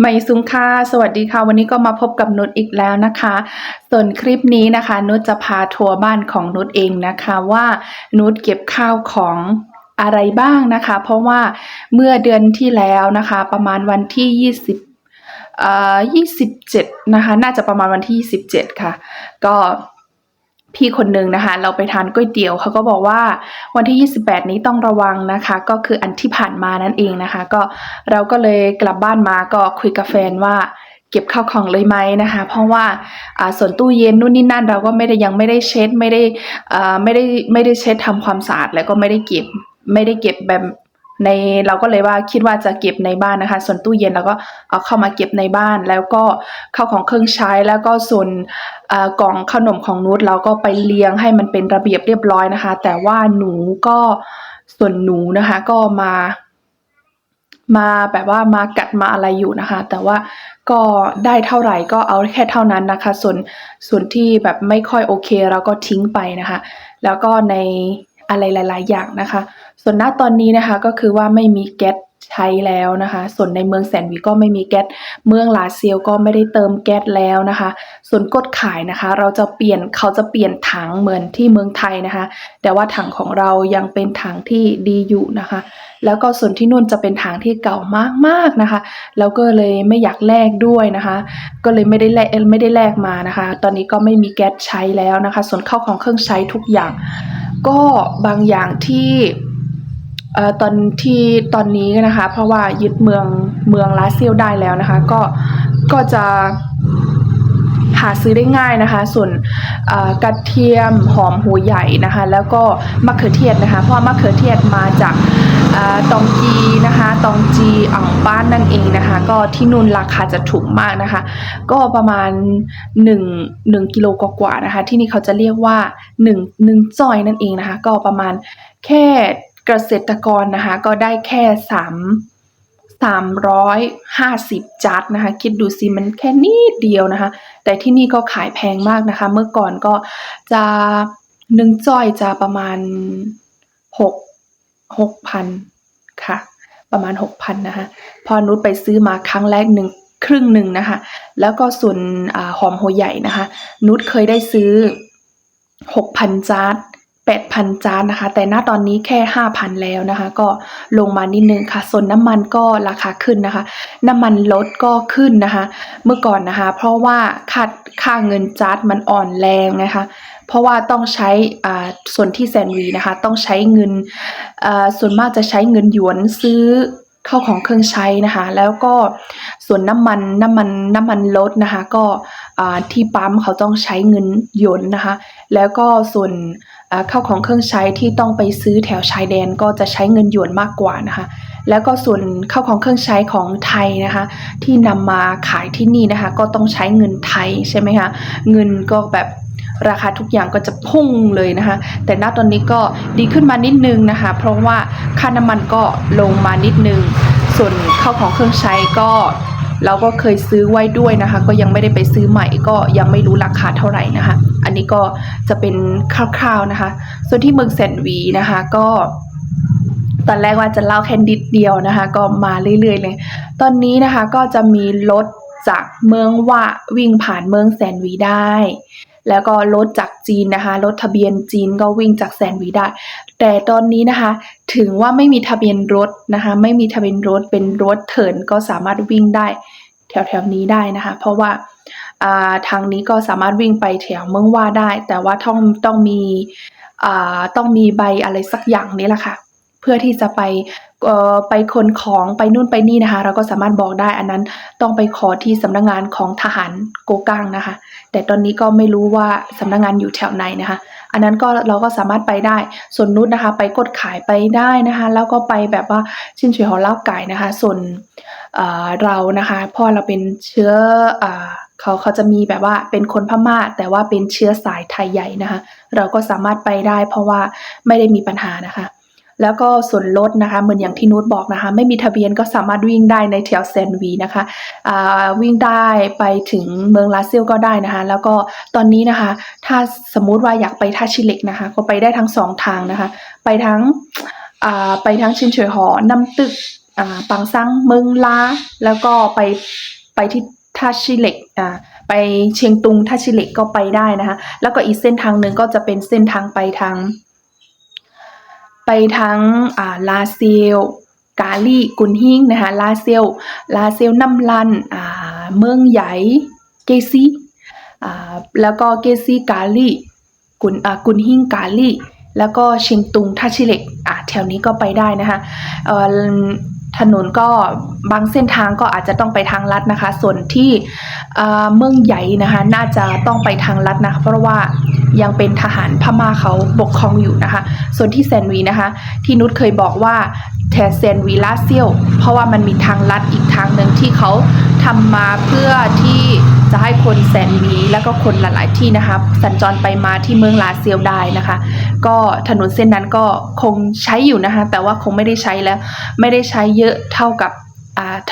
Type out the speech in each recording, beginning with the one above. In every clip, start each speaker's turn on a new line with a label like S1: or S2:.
S1: ไม่ซุ้งค่าสวัสดีค่ะ วันนี้ก็มาพบกับนุชอีกแล้วนะคะ ส่วนคลิปนี้นะคะ นุชจะพาทัวร์บ้านของนุชเองนะคะว่านุชเก็บข้าวของอะไรบ้างนะคะ เพราะว่าเมื่อเดือนที่แล้วนะคะ ประมาณวันที่ 20เอ่อ27 นะคะ น่าจะประมาณวันที่ 27 ค่ะ ก็ พี่คนหนึ่งนะคะเราไปทานก๋วยเตี๋ยวเขาก็บอกว่าวันที่ 28 นี้ต้องระวังนะคะ ก็คืออันที่ผ่านมานั่นเองนะคะ ก็เราก็เลยกลับบ้านมาก็คุยกับแฟนว่าเก็บข้าวของเลยไหมนะคะ เพราะว่าอ่าส่วนตู้เย็นนู่นนี่นั่นเราก็ไม่ได้ยังไม่ได้เช็ดไม่ได้อ่าไม่ได้ไม่ได้เช็ดทำความสะอาดแล้วก็ไม่ได้เก็บไม่ได้เก็บแบบ ในเราก็เลยว่าคิดว่าจะเก็บในบ้านนะคะ ส่วนตู้เย็นเราก็เอาเข้ามาเก็บในบ้าน แล้วก็เข้าของเครื่องใช้แล้วก็ส่วนกล่องขนมของนุชเราก็ไปเลี้ยงให้มันเป็นระเบียบเรียบร้อยนะคะ แต่ว่าหนูก็ส่วนหนูนะคะก็มา มาแบบว่ามากัดมาอะไรอยู่นะคะ แต่ว่าก็ได้เท่าไหร่ก็เอาแค่เท่านั้นนะคะ ส่วนส่วนที่แบบไม่ค่อยโอเคเราก็ทิ้งไปนะคะ แล้วก็ในอะไรหลาย ๆ อย่างนะคะ ส่วนณตอนนี้นะคะก็คือว่าไม่มีแก๊สใช้แล้วนะคะ ส่วนในเมืองแสนวีก็ไม่มีแก๊ส เมืองลาเซียวก็ไม่ได้เติมแก๊สแล้วนะคะ ส่วนกดขายนะคะ เราจะเปลี่ยนเขาจะเปลี่ยนถังเหมือนที่เมืองไทยนะคะ แต่ว่าถังของเรายังเป็นถังที่ดีอยู่นะคะ แล้วก็ส่วนที่นู่นจะเป็นถังที่เก่ามากๆนะคะ แล้วก็เลยไม่อยากแลกด้วยนะคะ ก็เลยไม่ได้แลกไม่ได้แลกมานะคะ ตอนนี้ก็ไม่มีแก๊สใช้แล้วนะคะ ส่วนเข้าของเครื่องใช้ทุกอย่าง ก็บางอย่างที่ ออตอนที่ตอนนี้นะคะ เพราะว่ายึดเมืองเมืองลาเซียวได้แล้วนะคะ ก็ก็จะหาซื้อได้ง่ายนะคะ ส่วนกระเทียมหอมหัวใหญ่นะคะ แล้วก็มะเขือเทศนะคะ เพราะมะเขือเทศมาจากอตองกีนะคะ ตองจีอ่างบ้านนั่นเองนะคะ ก็ที่นู่นราคาจะถูกมากนะคะ ก็ประมาณ 1 1กิโลกว่าๆนะคะ ที่นี่เขาจะเรียกว่า1 1จอยนั่นเองนะคะ ก็ประมาณแค่ เกษตรกรนะคะก็ได้แค่3 350จัดนะคะ คิดดูสิมันแค่นิดเดียวนะคะ แต่ที่นี่ก็ขายแพงมากนะคะ เมื่อก่อนก็จะหนึ่งจ้อยจะประมาณ6 6,000ค่ะ ประมาณ6,000นนะคะพอนุชไปซื้อมาครั้งแรกหนึ่งครึ่งหนึ่งนะคะ แล้วก็ส่วนอหอมหัวใหญ่นะคะ นุชเคยได้ซื้อ6,000จาน 8,000 จานนะคะ แต่ณตอนนี้แค่ 5,000 แล้วนะคะ ก็ลงมานิดนึงค่ะ ส่วนน้ำมันก็ราคาขึ้นนะคะ น้ำมันลดก็ขึ้นนะคะ เมื่อก่อนนะคะ เพราะว่าค่าค่าเงินจาร์ดมันอ่อนแรงนะคะ เพราะว่าต้องใช้อ่าส่วนที่แซนวีนะคะ ต้องใช้เงินอ่าส่วนมากจะใช้เงินหยวนซื้อเข้าของเครื่องใช้นะคะ แล้วก็ส่วนน้ำมันน้ำมันน้ำมันลดนะคะ ก็อ่าที่ปั๊มเขาต้องใช้เงินหยวนนะคะ แล้วก็ส่วน เข้าของเครื่องใช้ที่ต้องไปซื้อแถวชายแดนก็จะใช้เงินหยวนมากกว่านะคะ แล้วก็ส่วนเข้าของเครื่องใช้ของไทยนะคะ ที่นำมาขายที่นี่นะคะ ก็ต้องใช้เงินไทยใช่ไหมคะเงินก็แบบราคาทุกอย่างก็จะพุ่งเลยนะคะ แต่ณตอนนี้ก็ดีขึ้นมานิดนึงนะคะ เพราะว่าค่าน้ำมันก็ลงมานิดนึง ส่วนเข้าของเครื่องใช้ก็เราก็เคยซื้อไว้ด้วยนะคะ ก็ยังไม่ได้ไปซื้อใหม่ก็ยังไม่รู้ราคาเท่าไหร่นะคะ นนี้ก็จะเป็นคร่าวๆนะคะ ส่วนที่เมืองแสนวีนะคะก็ตอนแรกว่าจะเล่าแค่นิดเดียวนะคะ ก็มาเรื่อยๆเลย ตอนนี้นะคะก็จะมีรถจากเมืองว่าวิ่งผ่านเมืองแสนวีได้ แล้วก็รถจากจีนนะคะรถทะเบียนจีนก็วิ่งจากแสนวีได้ แต่ตอนนี้นะคะ ถึงว่าไม่มีทะเบียนรถนะคะ ไม่มีทะเบียนรถเป็นรถเถินก็สามารถวิ่งได้ แถวๆนี้ได้นะคะ เพราะว่า ทางนี้ก็สามารถวิ่งไปแถวเมืองว่าได้ แต่ว่าต้องต้องมีต้องมีใบอะไรสักอย่างนี้แหละค่ะ เพื่อที่จะไปไปขนของไปนู่นไปนี่นะคะ เราก็สามารถบอกได้อันนั้นต้องไปขอที่สำนักงานของทหารโกกังนะคะ แต่ตอนนี้ก็ไม่รู้ว่าสำนักงานอยู่แถวไหนนะคะ อันนั้นก็เราก็สามารถไปได้ส่วนนุชนะคะ ไปกดขายไปได้นะคะ แล้วก็ไปแบบว่าชินช่วยหอเล่าไก่นะคะ ส่วนเเรานะคะพราะเราเป็นเชื้ออ เขาเขาจะมีแบบว่าเป็นคนพม่า แต่ว่าเป็นเชื้อสายไทยใหญ่นะคะ เราก็สามารถไปได้เพราะว่าไม่ได้มีปัญหานะคะ แล้วก็ส่วนลดนะคะ เหมือนอย่างที่นุชบอกนะคะ ไม่มีทะเบียนก็สามารถวิ่งได้ในแถวแซนวีนะคะวิ่งได้ไปถึงเมืองลาเซียวก็ได้นะคะ แล้วก็ตอนนี้นะคะ ถ้าสมมุติว่าอยากไปท่าชิเล็กนะคะ ก็ไปได้ทั้งสองทางนะคะ ไปทั้งไปทั้งชินเฉยหอน้ำตึกปังซังเมืองลาแล้วก็ไปไปที่ ท่าชิเล็กอ่าไปเชียงตุงท่าชิเล็กก็ไปได้นะคะแล้วก็อีกเส้นทางหนึ่งก็จะเป็นเส้นทางไปทาง ไปทั้งอ่าลาเซียวกาลีกุนฮิงนะคะลาเซียวลาเซียวน้ำลันอ่าเมืองใหญ่เกซีอ่าแล้วก็เกซีกาลีกุนอ่ากุนฮิงกาลีแล้วก็เชียงตุงท่าชิเล็กอ่าแถวนี้ก็ไปได้นะคะเอ่อ ถนนก็บางเส้นทางก็อาจจะต้องไปทางลัดนะคะ ส่วนที่เมืองใหญ่นะคะ น่าจะต้องไปทางลัดนะคะเพราะว่ายังเป็นทหารพม่าเขาปกครองอยู่นะคะ ส่วนที่แซนวีนะคะ ที่นุชเคยบอกว่าแทแซนวีลาเซียวเพราะว่ามันมีทางลัดอีกทางหนึ่งที่เขา ทำมาเพื่อที่จะให้คนแซนวีแล้วก็คนหลาย ๆ ที่นะคะสัญจรไปมาที่เมืองลาเซียวได้นะคะ ก็ถนนเส้นนั้นก็คงใช้อยู่นะคะ แต่ว่าคงไม่ได้ใช้แล้ว ไม่ได้ใช้เยอะเท่ากับ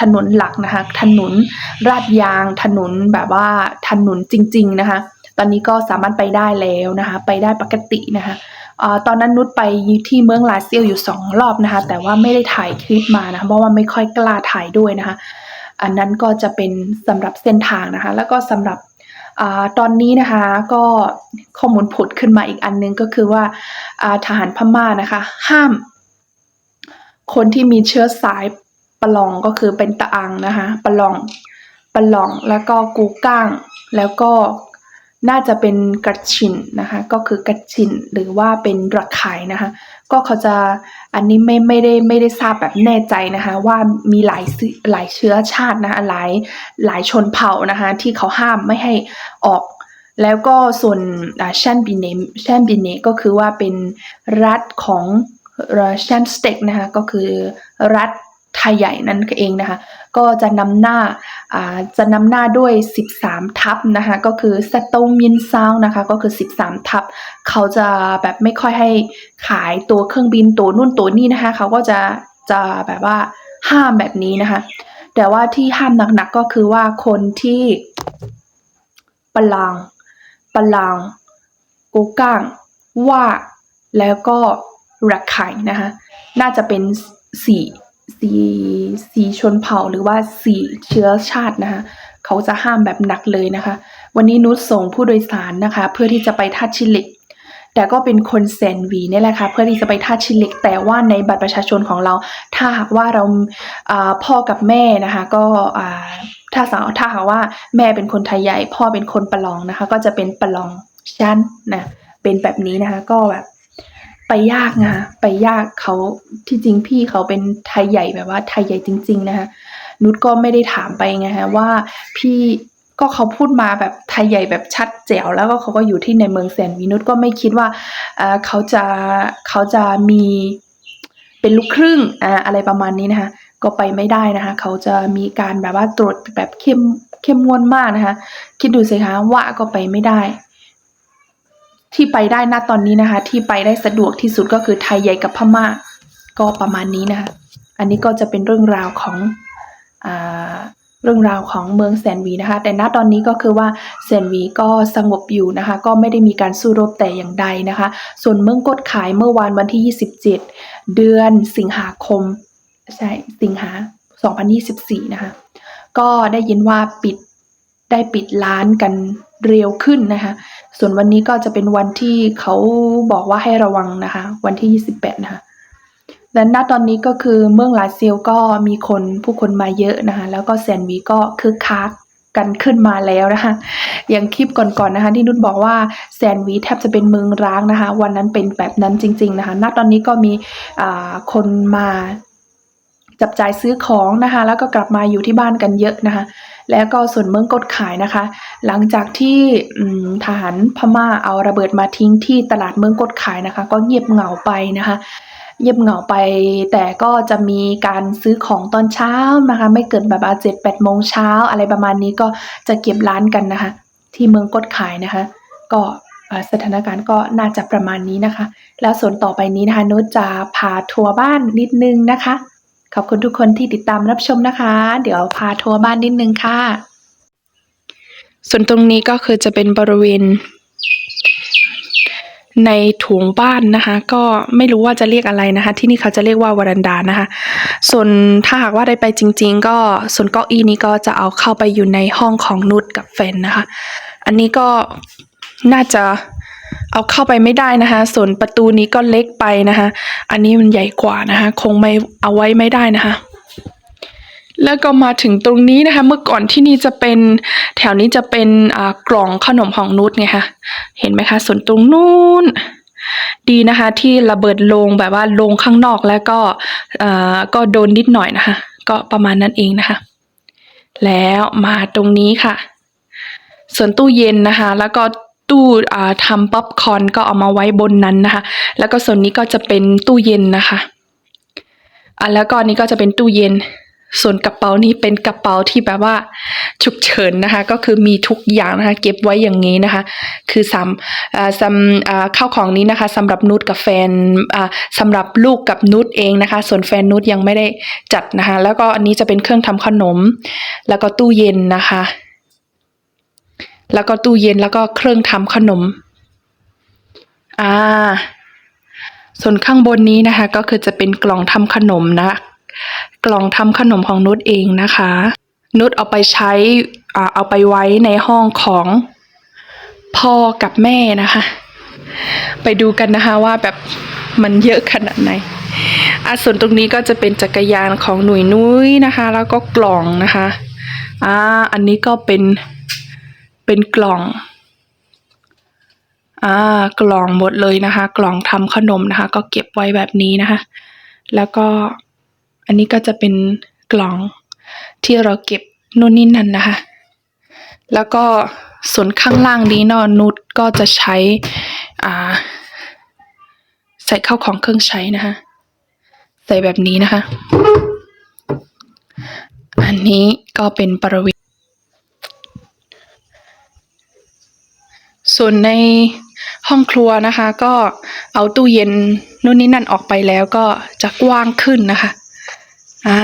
S1: ถนนหลักนะคะ ถนนราดยาง ถนนแบบว่าถนนจริง ๆ นะคะ ตอนนี้ก็สามารถไปได้แล้วนะคะ ไปได้ปกตินะคะอตอนนั้นนุชไปที่เมืองลาเซียวอยู่สองรอบนะคะ แต่ว่าไม่ได้ถ่ายคลิปมานะคะเพราะว่าไม่ค่อยกล้าถ่ายด้วยนะคะ อันนั้นก็จะเป็นสำหรับเส้นทางนะคะ แล้วก็สำหรับอตอนนี้นะคะก็ข้อมูลผุดขึ้นมาอีกอันนึงก็คือว่าทหารพม่านะคะ ห้าม คนที่มีเชื้อสายปะลองก็คือเป็นตะอังนะคะปะลองปะลองแล้วก็กูก้าง แล้วก็น่าจะเป็นกัดชินนะคะ ก็คือกัดชินหรือว่าเป็นระไขายนะคะ ก็เขาจะอันนี้ไม่ไม่ได้ไม่ได้ทราบแบบแน่ใจนะคะว่ามีหลายหลายเชื้อชาตินะคะหลายหลายชนเผ่านะคะที่เขาห้ามไม่ให้ออก แล้วก็ส่วนอ่าชันบิเนชันบิเนก็คือว่าเป็นรัฐของชันสเต็กนะคะก็คือรัฐ ไทยใหญ่นั่นเองนะคะ ก็จะนำหน้าจะนำหน้าด้วย 13 ทัพนะคะ ก็คือสตงมินซาวนะคะ ก็คือ 13 ทัพเขาจะแบบไม่ค่อยให้ขายตัวเครื่องบินตัวนู่นตัวนี่นะคะ เขาก็จะจะแบบว่าห้ามแบบนี้นะคะ แต่ว่าที่ห้ามหนักๆก็คือว่าคนที่ปะลางปะลางกูก้างว่าแล้วก็ระไข่นะคะ น่าจะเป็นสี่ สีสีชนเผ่าหรือว่าสีเชื้อชาตินะคะเขาจะห้ามแบบหนักเลยนะคะ วันนี้นุชส่งผู้โดยสารนะคะ เพื่อที่จะไปท่าชิล็กแต่ก็เป็นคนแซนวีนี่แหละค่ะเพื่อที่จะไปท่าชิล็กแต่ว่าในบัตรประชาชนของเรา ถ้าหากว่าเราพ่อกับแม่นะคะ ก็ถ้าสาวถ้าหากว่าแม่เป็นคนไทยใหญ่ พ่อเป็นคนประลองนะคะ ก็จะเป็นประลองชั้นนะเป็นแบบนี้นะคะ ก็แบบ ไปยากนะไปยากเขาที่จริงพี่เขาเป็นไทยใหญ่แบบว่าไทยใหญ่จริง ๆ นะคะนุชก็ไม่ได้ถามไปไงฮะว่าพี่ก็เขาพูดมาแบบไทยใหญ่แบบชัดแจ๋วแล้วก็เขาก็อยู่ที่ในเมืองแสนวีนุชก็ไม่คิดว่าเอ่อเขาจะเขาจะมีเป็นลูกครึ่งอ่าอะไรประมาณนี้นะคะก็ไปไม่ได้นะคะเขาจะมีการแบบว่าตรวจแบบเข้มเข้มงวดมากนะคะคิดดูสิคะว่าก็ไปไม่ได้ ที่ไปได้ณตอนนี้นะคะ ที่ไปได้สะดวกที่สุดก็คือไทยใหญ่กับพม่าก็ประมาณนี้นะคะ อันนี้ก็จะเป็นเรื่องราวของอเรื่องราวของเมืองแสนวีนะคะ แต่ณตอนนี้ก็คือว่าแสนวีก็สงบอยู่นะคะ ก็ไม่ได้มีการสู้รบแต่อย่างใดนะคะ ส่วนเมืองกดขายเมื่อวานวันที่ 27 เดือนสิงหาคมใช่สิงหา 2024 นะคะ ก็ได้ยินว่าปิดได้ปิดร้านกันเร็วขึ้นนะคะ ส่วนวันนี้ก็จะเป็นวันที่เขาบอกว่าให้ระวังนะคะ วันที่ 28 นะคะและณตอนนี้ก็คือเมืองลาเซียวก็มีคนผู้คนมาเยอะนะคะ แล้วก็แซนวีก็คึกคักกันขึ้นมาแล้วนะคะ อย่างคลิปก่อนๆนะคะ ที่นุชบอกว่าแซนวีแทบจะเป็นเมืองร้างนะคะ วันนั้นเป็นแบบนั้นจริง ๆ นะคะ ณตอนนี้ก็มีอ่าคนมา จับจ่ายซื้อของนะคะ แล้วก็กลับมาอยู่ที่บ้านกันเยอะนะคะ แล้วก็ส่วนเมืองกดขายนะคะ หลังจากที่ทหารพม่าเอาระเบิดมาทิ้งที่ตลาดเมืองกดขายนะคะ ก็เงียบเหงาไปนะคะ เงียบเหงาไป แต่ก็จะมีการซื้อของตอนเช้านะคะ ไม่เกินแบบเจ็ดแปดโมงเช้าอะไรประมาณนี้ก็จะเก็บร้านกันนะคะ ที่เมืองกดขายนะคะ ก็สถานการณ์ก็น่าจะประมาณนี้นะคะ แล้วส่วนต่อไปนี้นะคะนุชจะพาทัวร์บ้านนิดนึงนะคะ ขอบคุณทุกคนที่ติดตามรับชมนะคะ เดี๋ยวพาทัวร์บ้านนิดนึงค่ะ ส่วนตรงนี้ก็คือจะเป็นบริเวณ ในถุงบ้านนะคะ ก็ไม่รู้ว่าจะเรียกอะไรนะคะ ที่นี่เขาจะเรียกว่าวารันดานะคะ ส่วนถ้าหากว่าได้ไปจริง ๆ ก็ส่วนเก้าอี้นี้ก็จะเอาเข้าไปอยู่ในห้องของนุชกับแฟนนะคะ อันนี้ก็น่าจะ เอาเข้าไปไม่ได้นะคะ ส่วนประตูนี้ก็เล็กไปนะคะ อันนี้มันใหญ่กว่านะคะ คงไม่เอาไว้ไม่ได้นะคะ แล้วก็มาถึงตรงนี้นะคะ เมื่อก่อนที่นี่จะเป็นแถวนี้จะเป็นอ่ากล่องขนมของนุชไงคะเห็นไหมคะ ส่วนตรงนู้นดีนะคะ ที่ระเบิดลงแบบว่าลงข้างนอกแล้วก็อ่าก็โดนนิดหน่อยนะคะ ก็ประมาณนั้นเองนะคะ แล้วมาตรงนี้ค่ะ ส่วนตู้เย็นนะคะ แล้วก็ ตู้ทำป๊อปคอนก็เอามาไว้บนนั้นนะคะ แล้วก็ส่วนนี้ก็จะเป็นตู้เย็นนะคะอะแล้วก็อันนี้ก็จะเป็นตู้เย็น ส่วนกระเป๋านี้เป็นกระเป๋าที่แบบว่าฉุกเฉินนะคะ ก็คือมีทุกอย่างนะคะ เก็บไว้อย่างนี้นะคะ คือสำอ่าสำอ่าข้าวของนี้นะคะสำหรับนุชกับแฟนอ่าสำหรับลูกกับนุชเองนะคะ ส่วนแฟนนุชยังไม่ได้จัดนะคะ แล้วก็อันนี้จะเป็นเครื่องทำขนม แล้วก็ตู้เย็นนะคะ แล้วก็ตู้เย็นแล้วก็เครื่องทำขนม อ่า ส่วนข้างบนนี้นะคะ ก็คือจะเป็นกล่องทำขนมนะ กล่องทำขนมของนุชเองนะคะ นุชเอาไปใช้อ่าเอาไปไว้ในห้องของพ่อกับแม่นะคะ ไปดูกันนะคะว่าแบบมันเยอะขนาดไหนอะส่วนตรงนี้ก็จะเป็นจักรยานของหนุ่ยนุ้ยนะคะ แล้วก็กล่องนะคะ อ่า อันนี้ก็เป็น เป็นกล่อง อ่ากล่องหมดเลยนะคะ กล่องทำขนมนะคะ ก็เก็บไว้แบบนี้นะคะ แล้วก็อันนี้ก็จะเป็นกล่องที่เราเก็บนู่นนี่นั่นนะคะ แล้วก็ส่วนข้างล่างนี้เนอะนุชก็จะใช้อ่าใส่เข้าของเครื่องใช้นะคะ ใส่แบบนี้นะคะ อันนี้ก็เป็นบริเว ส่วนในห้องครัวนะคะ ก็เอาตู้เย็นนู่นนี่นั่นออกไปแล้วก็จะกว้างขึ้นนะคะ อ่า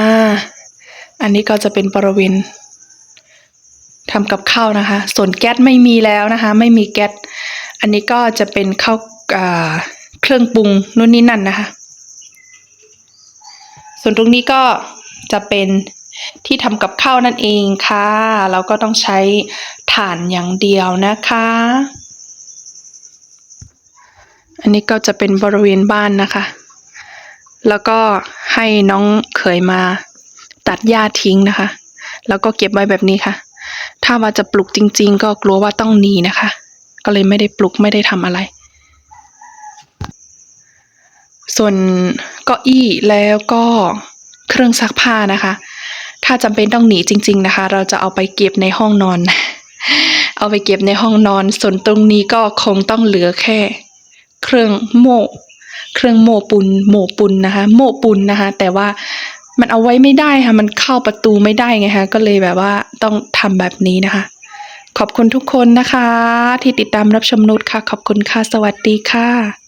S1: อันนี้ก็จะเป็นบริเวณทำกับข้าวนะคะ ส่วนแก๊สไม่มีแล้วนะคะ ไม่มีแก๊ส อันนี้ก็จะเป็นข้าวอ่าเครื่องปรุงนู่นนี่นั่นนะคะ ส่วนตรงนี้ก็จะเป็นที่ทำกับข้าวนั่นเองค่ะ เราก็ต้องใช้ถ่านอย่างเดียวนะคะ อันนี้ก็จะเป็นบริเวณบ้านนะคะ แล้วก็ให้น้องเขยมาตัดหญ้าทิ้งนะคะ แล้วก็เก็บไว้แบบนี้ค่ะ ถ้าว่าจะปลูกจริง ๆ ก็กลัวว่าต้องหนีนะคะ ก็เลยไม่ได้ปลูกไม่ได้ทำอะไร ส่วนเก้าอี้แล้วก็เครื่องซักผ้านะคะ ถ้าจำเป็นต้องหนีจริง ๆนะคะ เราจะเอาไปเก็บในห้องนอน เอาไปเก็บในห้องนอน ส่วนตรงนี้ก็คงต้องเหลือแค่ เครื่องโม่เครื่องโม่ปุนโม่ปุนนะคะ โม่ปุนนะคะ แต่ว่ามันเอาไว้ไม่ได้ค่ะ มันเข้าประตูไม่ได้ไงคะก็เลยแบบว่าต้องทำแบบนี้นะคะ ขอบคุณทุกคนนะคะ ที่ติดตามรับชมนุชค่ะ ขอบคุณค่ะ สวัสดีค่ะ